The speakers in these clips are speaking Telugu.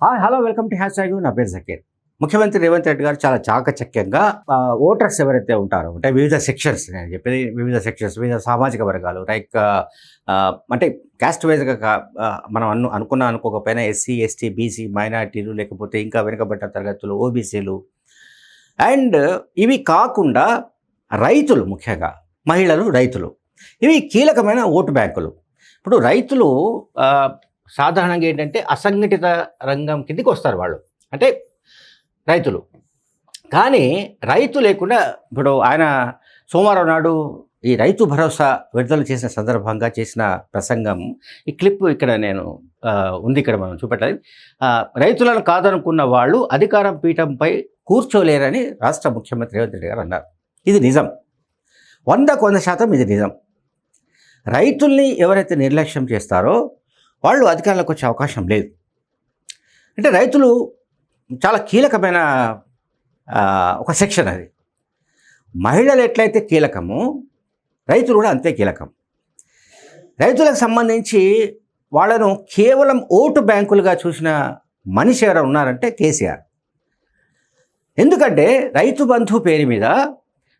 Hi hello welcome to hashtag నా పేరు జకీర్ ముఖ్యమంత్రి రేవంత్ రెడ్డి గారు చాలా చాకచక్యంగా ఓటర్స్ ఎవరైతే ఉంటారో అంటే వివిధ సెక్షన్స్ నేను చెప్పేది వివిధ సెక్షన్స్ వివిధ సామాజిక వర్గాలు లైక్ అంటే క్యాస్ట్ వైజ్గా మనం అను అనుకున్న అనుకోకపోయినా ఎస్సీ ఎస్టీ బీసీ మైనార్టీలు లేకపోతే ఇంకా వెనుకబడ్డ తరగతులు ఓబీసీలు. అండ్ ఇవి కాకుండా రైతులు ముఖ్యంగా మహిళలు రైతులు. ఇవి కీలకమైన ఓటు బ్యాంకులు. ఇప్పుడు రైతులు సాధారణంగా ఏంటంటే అసంఘటిత రంగం కిందికి వస్తారు వాళ్ళు. అంటే రైతులు. కానీ రైతు లేకుండా ఇప్పుడు ఆయన సోమవారం నాడు ఈ రైతు భరోసా విడుదల చేసిన సందర్భంగా చేసిన ప్రసంగం ఈ క్లిప్ ఇక్కడ నేను ఉంది ఇక్కడ మనం చూపెట్టాలి. రైతులను కాదనుకున్న వాళ్ళు అధికారం పీఠంపై కూర్చోలేరని రాష్ట్ర ముఖ్యమంత్రి రేవంత్ రెడ్డి గారు అన్నారు. ఇది నిజం. వందకు వంద శాతం ఇది నిజం. రైతుల్ని ఎవరైతే నిర్లక్ష్యం చేస్తారో వాళ్ళు అధికారంలోకి వచ్చే అవకాశం లేదు. అంటే రైతులు చాలా కీలకమైన ఒక సెక్షన్ అది. మహిళలు ఎట్లయితే కీలకము రైతులు కూడా అంతే కీలకం. రైతులకు సంబంధించి వాళ్ళను కేవలం ఓటు బ్యాంకులుగా చూసిన మనిషి ఎవరు ఉన్నారంటే కేసీఆర్. ఎందుకంటే రైతు బంధు పేరు మీద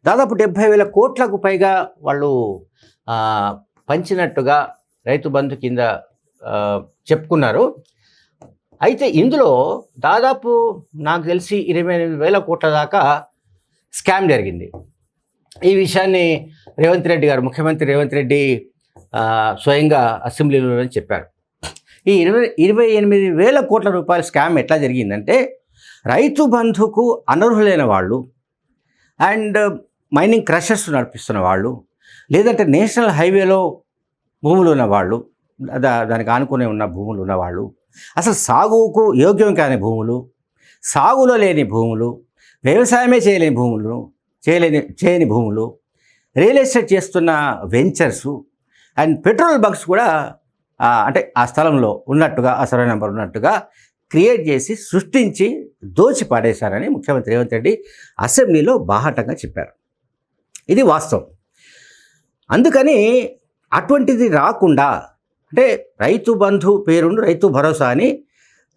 దాదాపు డెబ్భై వేల కోట్లకు పైగా వాళ్ళు పంచినట్టుగా రైతు బంధు కింద చెప్పుకున్నారు. అయితే ఇందులో దాదాపు నాకు తెలిసి ఇరవై ఎనిమిది వేల కోట్ల దాకా స్కామ్ జరిగింది. ఈ విషయాన్ని రేవంత్ రెడ్డి గారు ముఖ్యమంత్రి రేవంత్ రెడ్డి స్వయంగా అసెంబ్లీలో చెప్పారు. ఈ ఇరవై ఇరవై ఎనిమిది వేల కోట్ల రూపాయల స్కామ్ ఎట్లా జరిగిందంటే రైతు బంధుకు అనర్హులైన వాళ్ళు అండ్ మైనింగ్ క్రషర్స్ నడిపిస్తున్న వాళ్ళు లేదంటే నేషనల్ హైవేలో భూములు ఉన్న వాళ్ళు దానికి ఆనుకునే ఉన్న భూములు ఉన్నవాళ్ళు. అసలు సాగుకు యోగ్యం కాని భూములు సాగులో లేని భూములు వ్యవసాయమే చేయలేని భూములు చేయలేని చేయని భూములు రియల్ ఎస్టేట్ చేస్తున్న వెంచర్సు అండ్ పెట్రోల్ బంక్స్ కూడా అంటే ఆ స్థలంలో ఉన్నట్టుగా ఆ సర్వే నెంబర్ ఉన్నట్టుగా క్రియేట్ చేసి సృష్టించి దోచి పాడేశారని ముఖ్యమంత్రి రేవంత్ రెడ్డి అసెంబ్లీలో బాహాటంగా చెప్పారు. ఇది వాస్తవం. అందుకని అటువంటిది రాకుండా అంటే రైతు బంధు పేరును రైతు భరోసా అని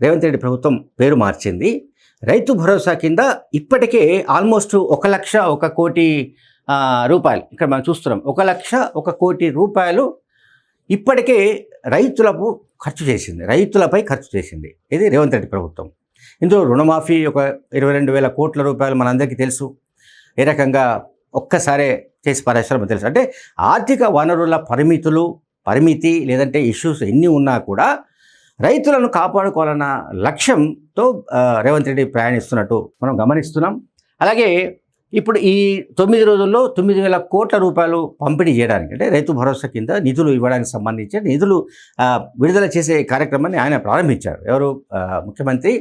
రేవంత్ రెడ్డి ప్రభుత్వం పేరు మార్చింది. రైతు భరోసా కింద ఇప్పటికే ఆల్మోస్ట్ ఒక లక్ష ఒక కోటి రూపాయలు ఇక్కడ మనం చూస్తున్నాం. ఒక లక్ష ఒక కోటి రూపాయలు ఇప్పటికే రైతులకు ఖర్చు చేసింది. రైతులపై ఖర్చు చేసింది. ఇది రేవంత్ రెడ్డి ప్రభుత్వం. ఇందులో రుణమాఫీ ఒక ఇరవై రెండు వేల కోట్ల రూపాయలు మనందరికీ తెలుసు. ఏ రకంగా ఒక్కసారే చేసి పారేస్తారో తెలుసు. అంటే ఆర్థిక వనరుల పరిమితులు పరిమితి లేదంటే ఇష్యూస్ ఎన్ని ఉన్నా కూడా రైతులను కాపాడుకోవాలన్న లక్ష్యంతో రేవంత్ రెడ్డి ప్రయాణిస్తున్నట్టు మనం గమనిస్తున్నాం. అలాగే ఇప్పుడు ఈ తొమ్మిది రోజుల్లో తొమ్మిది వేల కోట్ల రూపాయలు పంపిణీ చేయడానికి అంటే రైతు భరోసా కింద నిధులు ఇవ్వడానికి సంబంధించి నిధులు విడుదల చేసే కార్యక్రమాన్ని ఆయన ప్రారంభించారు. ఎవరు? ముఖ్యమంత్రి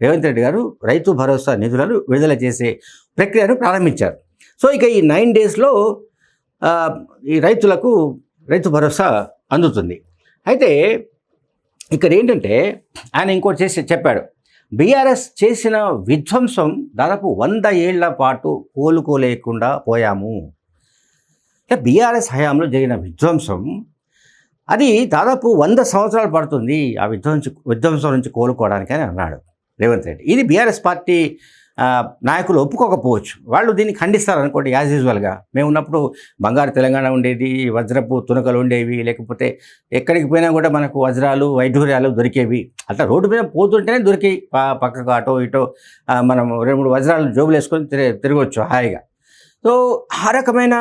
రేవంత్ రెడ్డి గారు రైతు భరోసా నిధులను విడుదల చేసే ప్రక్రియను ప్రారంభించారు. సో ఇక ఈ నైన్ డేస్లో ఈ రైతులకు రైతు భరోసా అందుతుంది. అయితే ఇక్కడ ఏంటంటే ఆయన ఇంకోటి చేసి చెప్పాడు. బీఆర్ఎస్ చేసిన విధ్వంసం దాదాపు వంద ఏళ్ళ పాటు కోలుకోలేకుండా పోయాము. బీఆర్ఎస్ హయాంలో జరిగిన విధ్వంసం అది దాదాపు వంద సంవత్సరాలు పడుతుంది ఆ విధ్వంస విధ్వంసం నుంచి కోలుకోవడానికి అని అన్నాడు రేవంత్ రెడ్డి. ఇది బీఆర్ఎస్ పార్టీ నాయకులు ఒప్పుకోకపోవచ్చు. వాళ్ళు దీన్ని ఖండిస్తారు అనుకోండి యాజ్ యూజువల్గా మేము ఉన్నప్పుడు బంగారు తెలంగాణ ఉండేది వజ్రపు తునకలు ఉండేవి లేకపోతే ఎక్కడికి పోయినా కూడా మనకు వజ్రాలు వైఢూర్యాలు దొరికేవి. అట్లా రోడ్డు మీద పోతుంటేనే దొరికాయి. పక్కకు అటో ఇటో మనం రెండు మూడు వజ్రాలు జోబులు వేసుకొని తిరగవచ్చు హాయిగా. సో ఆ రకమైన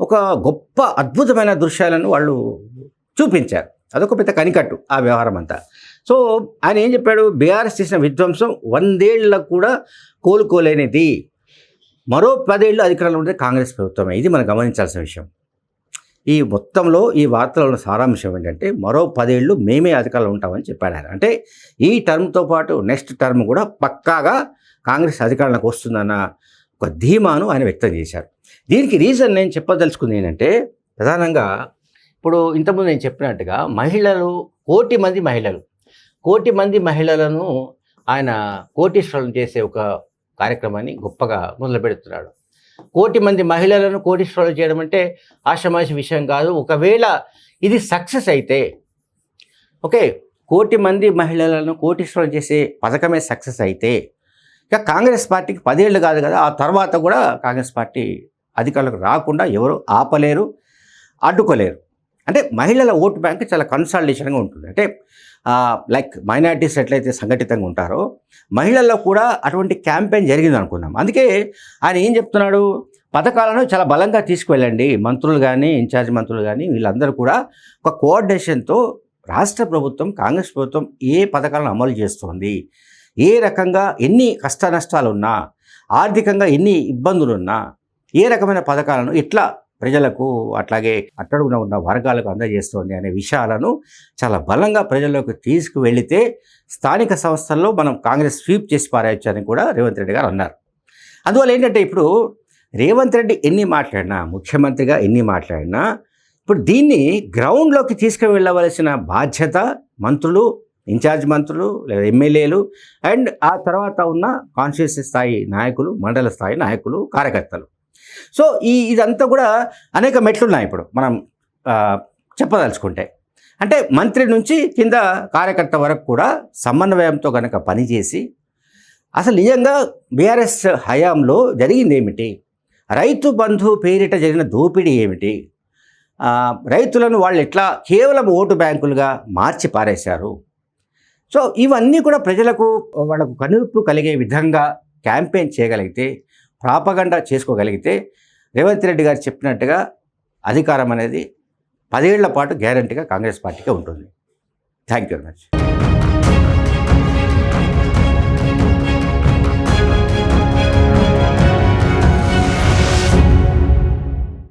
ఒక గొప్ప అద్భుతమైన దృశ్యాలను వాళ్ళు చూపించారు. అదొక పెద్ద కనికట్టు ఆ వ్యవహారం అంతా. సో ఆయన ఏం చెప్పాడు? బీఆర్ఎస్ చేసిన విధ్వంసం వందేళ్ళకు కూడా కోలుకోలేనిది. మరో పదేళ్ళు అధికారంలో ఉంటే కాంగ్రెస్ ప్రభుత్వమే. ఇది మనం గమనించాల్సిన విషయం. ఈ మొత్తంలో ఈ వార్తలో ఉన్న సారాంశం ఏంటంటే మరో పదేళ్ళు మేమే అధికారంలో ఉంటామని చెప్పాడు ఆయన. అంటే ఈ టర్మ్తో పాటు నెక్స్ట్ టర్మ్ కూడా పక్కాగా కాంగ్రెస్ అధికారంలోకి వస్తుందన్న ఒక ధీమాను ఆయన వ్యక్తం చేశారు. దీనికి రీజన్ నేను చెప్పదలుచుకుంది ఏంటంటే ప్రధానంగా ఇప్పుడు ఇంతకుముందు నేను చెప్పినట్టుగా మహిళలు కోటి మంది మహిళలు కోటి మంది మహిళలను ఆయన కోటీశ్వరులను చేసే ఒక కార్యక్రమాన్ని గొప్పగా మొదలు పెడుతున్నాడు కోటి మంది మహిళలను కోటీశ్వరులు చేయడం అంటే ఆషమాషి విషయం కాదు. ఒకవేళ ఇది సక్సెస్ అయితే ఓకే కోటి మంది మహిళలను కోటీశ్వరులు చేసే పథకమే సక్సెస్ అయితే ఇక కాంగ్రెస్ పార్టీకి పదేళ్ళు కాదు కదా ఆ తర్వాత కూడా కాంగ్రెస్ పార్టీ అధికారులకు రాకుండా ఎవరు ఆపలేరు అడ్డుకోలేరు. అంటే మహిళల ఓటు బ్యాంక్ చాలా కన్సాలిడేషన్గా ఉంటుంది. అంటే లైక్ మైనార్టీస్ ఎట్లయితే సంఘటితంగా ఉంటారో మహిళల్లో కూడా అటువంటి క్యాంపెయిన్ జరిగింది అనుకున్నాం అందుకే ఆయన ఏం చెప్తున్నాడు? పథకాలను చాలా బలంగా తీసుకువెళ్ళండి. మంత్రులు కానీ ఇన్ఛార్జ్ మంత్రులు కానీ వీళ్ళందరూ కూడా ఒక కోఆర్డినేషన్తో రాష్ట్ర ప్రభుత్వం కాంగ్రెస్ ప్రభుత్వం ఏ పథకాలను అమలు చేస్తోంది? ఏ రకంగా ఎన్ని కష్ట నష్టాలు ఉన్నా ఆర్థికంగా ఎన్ని ఇబ్బందులు ఉన్నా ఏ రకమైన పథకాలను ఎట్లా ప్రజలకు అట్లాగే అట్టడుగున ఉన్న వర్గాలకు అందజేస్తోంది అనే విషయాలను చాలా బలంగా ప్రజల్లోకి తీసుకువెళితే స్థానిక సంస్థల్లో మనం కాంగ్రెస్ స్వీప్ చేసి పారేయచ్చు అని కూడా రేవంత్ రెడ్డి గారు అన్నారు. అందువల్ల ఏంటంటే ఇప్పుడు రేవంత్ రెడ్డి ఎన్ని మాట్లాడినా ముఖ్యమంత్రిగా ఎన్ని మాట్లాడినా ఇప్పుడు దీన్ని గ్రౌండ్లోకి తీసుకువెళ్ళవలసిన బాధ్యత మంత్రులు ఇన్ఛార్జ్ మంత్రులు లేదా ఎమ్మెల్యేలు అండ్ ఆ తర్వాత ఉన్న కాన్స్టిట్యూన్సీ స్థాయి నాయకులు మండల స్థాయి నాయకులు కార్యకర్తలు. సో ఈ ఇదంతా కూడా అనేక మెట్లున్నాయి ఇప్పుడు మనం చెప్పదలుచుకుంటే. అంటే మంత్రి నుంచి కింద కార్యకర్త వరకు కూడా సమన్వయంతో కనుక పనిచేసి అసలు నిజంగా బీఆర్ఎస్ హయాంలో జరిగింది ఏమిటి? రైతు బంధు పేరిట జరిగిన దోపిడీ ఏమిటి? రైతులను వాళ్ళు ఎట్లా కేవలం ఓటు బ్యాంకులుగా మార్చి పారేశారు? సో ఇవన్నీ కూడా ప్రజలకు వాళ్ళకు కనువిప్పు కలిగే విధంగా క్యాంపెయిన్ చేయగలిగితే ప్రాపగండా చేసుకోగలిగితే రేవంత్ రెడ్డి గారు చెప్పినట్టుగా అధికారం అనేది పదేళ్ళ పాటు గ్యారంటీగా కాంగ్రెస్ పార్టీకే ఉంటుంది. Thank you very much.